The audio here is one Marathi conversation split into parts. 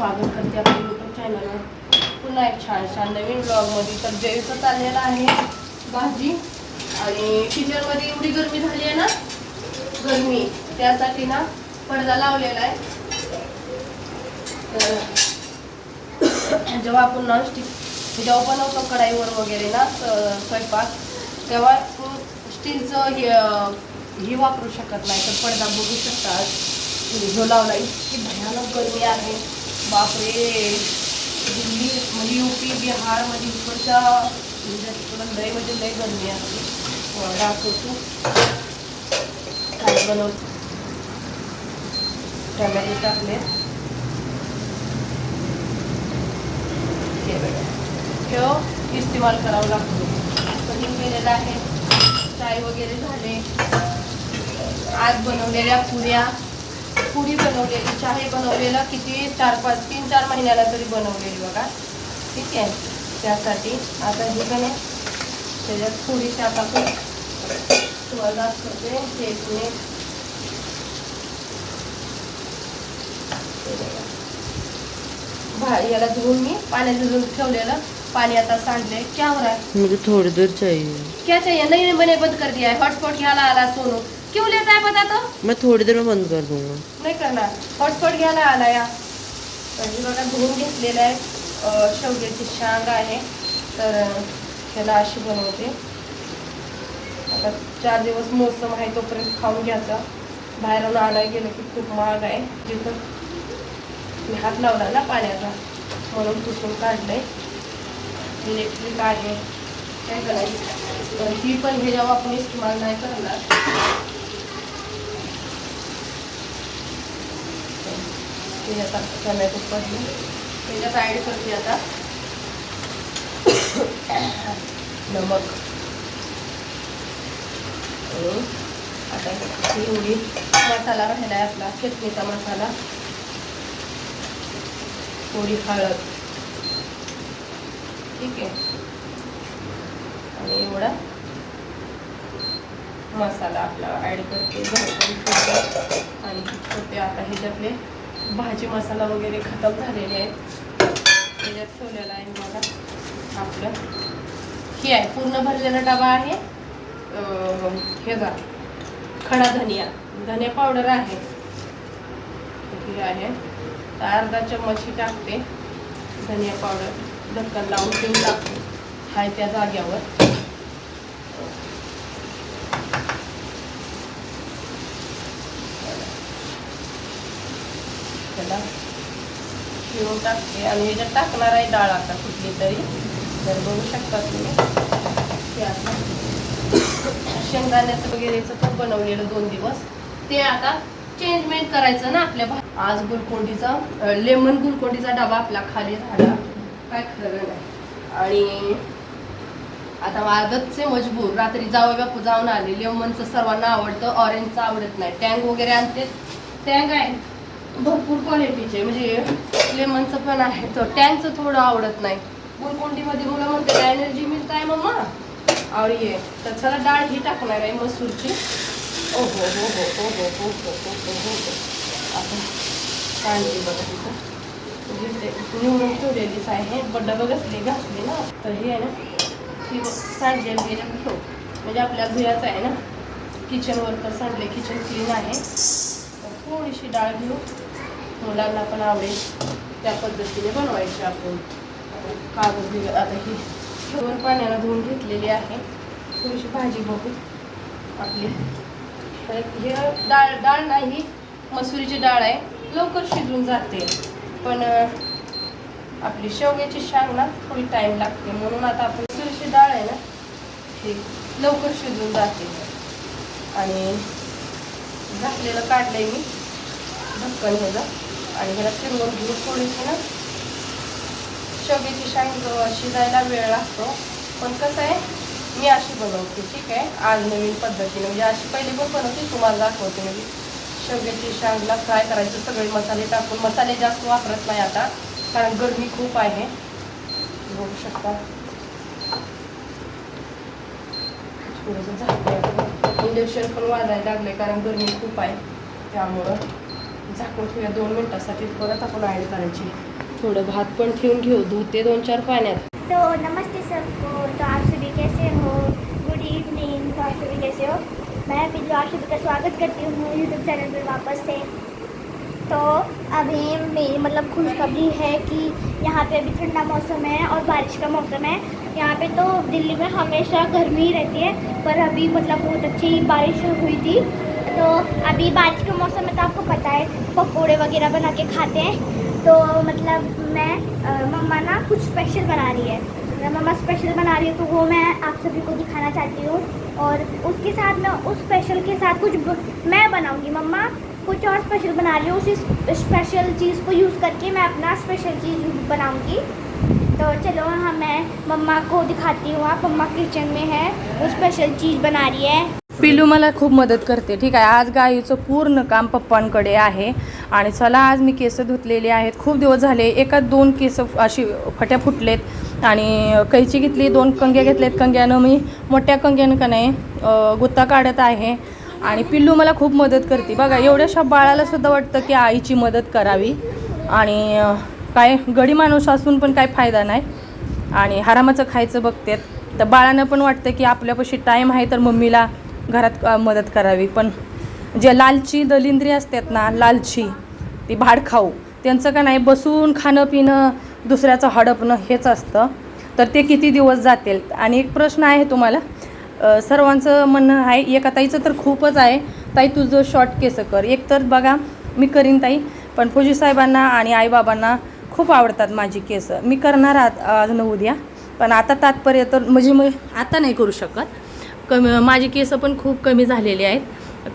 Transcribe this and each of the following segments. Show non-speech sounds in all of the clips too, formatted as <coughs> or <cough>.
स्वागत करते आपल्या यूट्यूब चॅनलवर पुन्हा एक छान छान नवीन ब्लॉगमध्ये तर जयचं चाललेलं आहे भाजी. आणि किचनमध्ये एवढी गरमी झाली आहे ना? गरमी. त्यासाठी ना पडदा लावलेला आहे. तर <coughs> जेव्हा आपण नॉनस्टिक जेव्हा बनवतो कढाईवर वगैरे ना स्वयंपाक तेव्हा स्टीलचं हे ही हे वापरू शकत नाही. तर पडदा बघू शकतात झोलावला इतकी भयानक गरमी आहे. बापरे दिल्ली, म्हणजे यू पी बिहारमध्ये इकडच्या, म्हणजे तिकडं लय म्हणजे लय गरमी असते दाखवतो काय टाकले. इस्तेमाल करावा लागतो. वगैरे झाले. आज बनवलेल्या पुऱ्या. पुरी बनवलेली चाय बनवलेला किती चार पाच तीन चार महिन्याला तरी बनवलेली बघा. ठीक आहे? त्यासाठी आता हे नाही त्याच्यात आता आपण तुम्हाला दाखवते शेकने भा याला धुवून मी पाण्यात भिजून ठेवलेलं. पाणी आता सांडले. क्या हो रहा है मुझे थोड़ी देर चाहिए क्या चाहिए? नहीं नहीं मैंने बंद कर दिया. है हॉटस्पॉट घ्यायला आला सोनू. क्यों लेता है बता तो? मैं थोड़ी देर में बंद कर दूंगा। नाही करणार हॉटस्पॉट घ्यायला आला या। हे बघा धुवून घेतलेलं आहे अं, शेवग्याची शांग आहे तर अं, त्याला अशी बनवते आता चार दिवस मोसम आहे तोपर्यंत खाऊन घ्यायचा बाहेरून आणायला गेलं की खूप महाग आहे तिथं मी हात लावला ना पाण्याचा म्हणून पुसून काढलंय इलेक्ट्रिक आहे काय करायचं तर ती पण हे जेव्हा आपण इस्तेमाल नाही करणार त्याच्यात आता टमॅटो पडले त्याच्यात ॲड करते आता. <coughs> नमक. आता ही एवढी मसाला राहिला आहे आपला चटणीचा मसाला. थोडी हळद. ठीक आहे. आणि एवढा मसाला आपला ॲड करते. आणि करते आता ह्याच्यातले भाजी मसाला वगैरे खतम झालेले आहेत. त्याच्यात ठेवलेला आहे मला आपलं. हे आहे पूर्ण भरलेला डबा आहे. हे जा खडा धनिया. धनिया पावडर आहे. हे आहे. तर अर्धा चम्मची टाकते. धनिया पावडर ढक्कन लावून ठेवून टाकते. हाय त्या जाग्यावर. त्याला शिवून टाकते. आणि ह्याच्यात टाकणार आहे डाळ आता कुठली तरी तर बघू शकता तुम्ही. ते आता शेंगदाण्याचं वगैरेचं पण बनवलेलं दोन दिवस. ते आता चेंजमेंट करायचं ना आपल्या आज गुलकोंडीचा लेमन गुलकोंडीचा डबा आपला खाली झाला. काय खरं नाही. आणि आता आदतचे मजबूर. रात्री जावं बापू जाऊन आले. लेमनचं सर्वांना आवडतं. ऑरेंजचं आवडत नाही. टँग वगैरे आणते. टँग आहे. भरपूर क्वालिटीचे म्हणजे लेमनचं पण आहे. तर टँगचं थोडं आवडत नाही. गुलकोंडीमध्ये मुलं म्हणते एनर्जी मिळत आहे मम्मा. और ये. तर चला डाळ ही टाकणार आहे मसूरची. ओ हो हो हो हो हो हो हो हो हो हो हो आपण काढली बघा तिथं म्हणजे निवडून ठेवलेलीच आहे बड्डा घासली घासली ना. तर हे आहे ना ती सांडलेली गेलं ठेव म्हणजे आपल्या घराचं आहे ना किचनवर तर सांडले किचन क्लीन आहे. थोडीशी डाळ घेऊ मुलांना पण आवडेल. त्या पद्धतीने बनवायची आपण. कागद दिलं आता ही दोन पाण्याला धुवून घेतलेली आहे. थोडीशी भाजी बघू आपली. हे डाळ डाळ नाही मसुरीची डाळ आहे. लवकर शिजून जाते. पण आपली शेवग्याची शांग ना थोडी टाईम लागते. म्हणून आता आपण मसुरीची डाळ आहे ना ती लवकर शिजून जाते. आणि झाकलेलं काढलंय मी. ढक्कन ह्याचं आणि ह्याला फिरवून घेऊन थोडीशी ना शेवग्याची शांग शिजायला वेळ लागतो. पण कसं आहे मी अशी बनवते ठीक आहे? आज नवीन पद्धतीने. म्हणजे अशी पहिली पण बनवते तुम्हाला दाखवते. म्हणजे शेवग्याची शांगला फ्राय करायचे सगळे मसाले टाकून. मसाले जास्त वापरत नाही आता कारण गरमी खूप आहे. बघू शकता. थोडंसं झालं इंजेक्शन पण वाजायला लागले कारण गरमी खूप आहे त्यामुळं. दोन मिनटासाठी आपण करायची. थोडं भात पण ठेवून घेऊ धुते दोन चार पाण्यात. तो नमस्ते सबको तो आप सभी कैसे हो? गुड इवनिंग तो आप सभी कैसे हो? मैं बिल्लू आप सभी का स्वागत करती हूँ यूट्यूब चैनल पर वापस से। तो अभी मेरी मतलब खुशखबरी है कि यहाँ पे अभी ठंडा मौसम है और बारिश का मौसम है। यहाँ पे तो दिल्ली में हमेशा गर्मी ही रहती है, पर अभी मतलब बहुत अच्छी बारिश हुई थी। तो अभी बारिश के मौसम में तो आपको पता है, पकोड़े वगैरह बना के खाते हैं। तो मतलब मैं मम्मा ना कुछ स्पेशल बना रही है। मम्मा स्पेशल बना रही है तो वो मैं आप सभी को दिखाना चाहती हूँ। और उसके साथ में उस स्पेशल के साथ कुछ मैं बनाऊँगी। मम्मा कुछ और स्पेशल बना रही हूँ, उसी स्पेशल चीज़ को यूज़ करके मैं अपना स्पेशल चीज़ बनाऊँगी। तो चलो हाँ मैं मम्मा को दिखाती हूँ। आप मम्मा किचन में है, वो स्पेशल चीज़ बना रही है। पिलू मला खूप मदत करते. ठीक आहे आज गाईचं पूर्ण काम पप्पांकडे आहे. आणि चला आज मी केस धुतलेली आहेत. खूप दिवस झाले एका दोन केस अशी फट्या फुटलेत. आणि कैची घेतली दोन कंग्या घेतलेत. कंग्यानं मी मोठ्या कंग्यानं का नाही गुत्ता काढत आहे. आणि पिल्लू मला खूप मदत करते. बघा एवढ्याशा बाळालासुद्धा वाटतं की आईची मदत करावी. आणि काय गडी माणूस असून पण काय फायदा नाही. आणि हरामाचं खायचं बघतेत. तर बाळानं पण वाटतं की आपल्यापाशी टाईम आहे तर मम्मीला घरात मदत करावी. पण जे लालची दलिंद्री असतात ना लालची ती भाड खाऊ. त्यांचं का नाही बसून खाणं पिणं दुसऱ्याचं हडपणं हेच असतं. तर ते किती दिवस जातील? आणि एक प्रश्न आहे तुम्हाला. सर्वांचं म्हणणं आहे एका ताईचं तर खूपच आहे. ताई तुझं शॉर्ट केस कर. एक तर बघा मी करीन ताई पण फुजी साहेबांना आणि आईबाबांना खूप आवडतात माझी केस. मी करणार आज आज न उद्या. पण आता तात्पर्य तर म्हणजे मग आता नाही करू शकत. कमी माझी केस पण खूप कमी झालेली आहेत.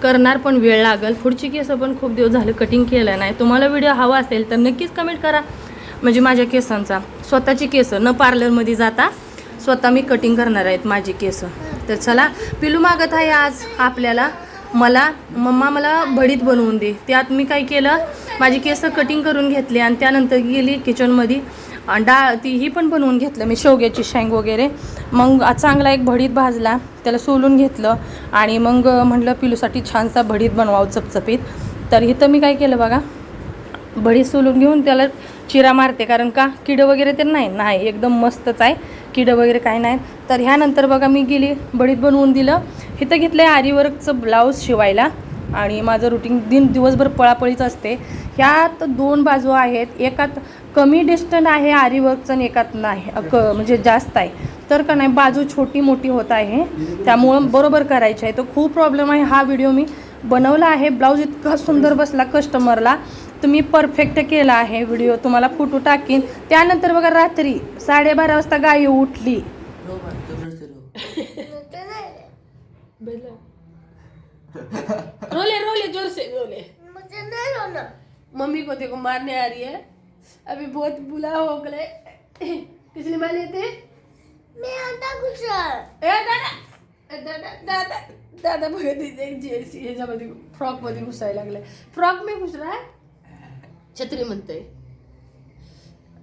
करणार पण वेळ लागेल. पुढची केस पण खूप दिवस झालं कटिंग केलं नाही. तुम्हाला व्हिडिओ हवा असेल तर नक्कीच कमेंट करा. म्हणजे माझ्या केसांचा. स्वतःची केस न पार्लरमध्ये जाता स्वतः मी कटिंग करणार आहेत माझी केस. तर चला पिलू मागत आहे आज आपल्याला. मला मम्मा मला भडीत बनवून दे. त्यात मी काय केलं? माझी केस कटिंग करून घेतली आणि त्यानंतर गेली किचनमध्ये डाळ ती ही पण बनवून घेतलं मी शेवग्याची शेंग वगैरे. मग चांगला एक भडीत भाजला त्याला सोलून घेतलं आणि मग म्हटलं पिलूसाठी छानसा भडीत बनवावं चपचपीत. तर इथं मी काय केलं बघा भडीत सोलून घेऊन त्याला चिरा मारते कारण का किडं वगैरे तर नाही नाही एकदम मस्तच आहे किडं वगैरे काय नाही तर ह्यानंतर बघा मी गेली भडीत बनवून दिलं. इथं घेतलं आहे आरीवर्कचं ब्लाऊज शिवायला आणि माझं रुटीन दिन दिवसभर पळापळीच असते. ह्यात दोन बाजू आहेत एकात कमी डिस्टन्स आहे आरीवर्कचं आणि एकात नाही अ, क म्हणजे जास्त आहे. तर का नाही बाजू छोटी मोठी होत आहे. त्यामुळं बरोबर करायची आहे. तर खूप प्रॉब्लेम आहे. हा व्हिडिओ मी बनवला आहे. ब्लाऊज इतका सुंदर बसला कस्टमरला तुम्ही परफेक्ट केला आहे व्हिडिओ तुम्हाला फोटो टाकीन. त्यानंतर बघा रात्री साडेबारा वाजता गाय उठली. रोले रोले जोर से रोले. मुझे नहीं रोना। मम्मी को देखो मारने आ रही है. अभी बहुत बुला हो गए किसने मारे थे मैं आता कुछ ए दादा। दादा दादा दादा बघत एक जेसी ह्याच्यामध्ये फ्रॉकमध्ये घुसायला लागलाय फ्रॉक में घुस रहा है? छत्री म्हणते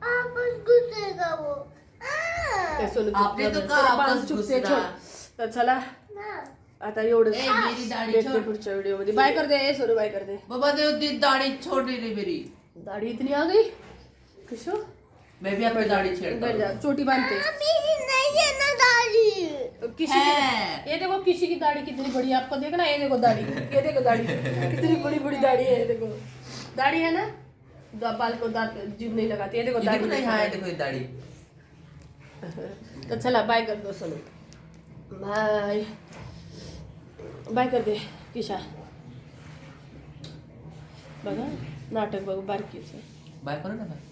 आपस घुसेगा वो। ते आपने तो कहा आपस घुसरा. छोड. तर चला। ना। आता एवढं ए, मेरी दाढी भेटते छोड. पुढच्या व्हिडिओमध्ये. बाय कर दे ए, सोनू बाय कर दे. बाबा दे दी दाढ़ी छोड़ रही मेरी। दाढ़ी इतनी आ गई? किशो मैं भी अपनी दाढ़ी छेड़ता बैठ जा हूँ चोटी बांधते मेरी नहीं है ना दाढ़ी। किसी की ये देखो किसी की दाढ़ी कितनी बड़ी है आपको देखना ये देखो दाढ़ी ये देखो दाढ़ी कितनी बड़ी बड़ी दाढ़ी है ये देखो। दाढ़ी है ना? दा- बाल को दांत जीव नहीं लगाती ये देखो ये देखो ना दाढ़ी यहाँ है। देखो ये दाढ़ी। तो चला बाय कर दो सोनू। बाय। बाय कर दे किशा। बघा नाटक बघ बारकीचं बाय करो ना बाय।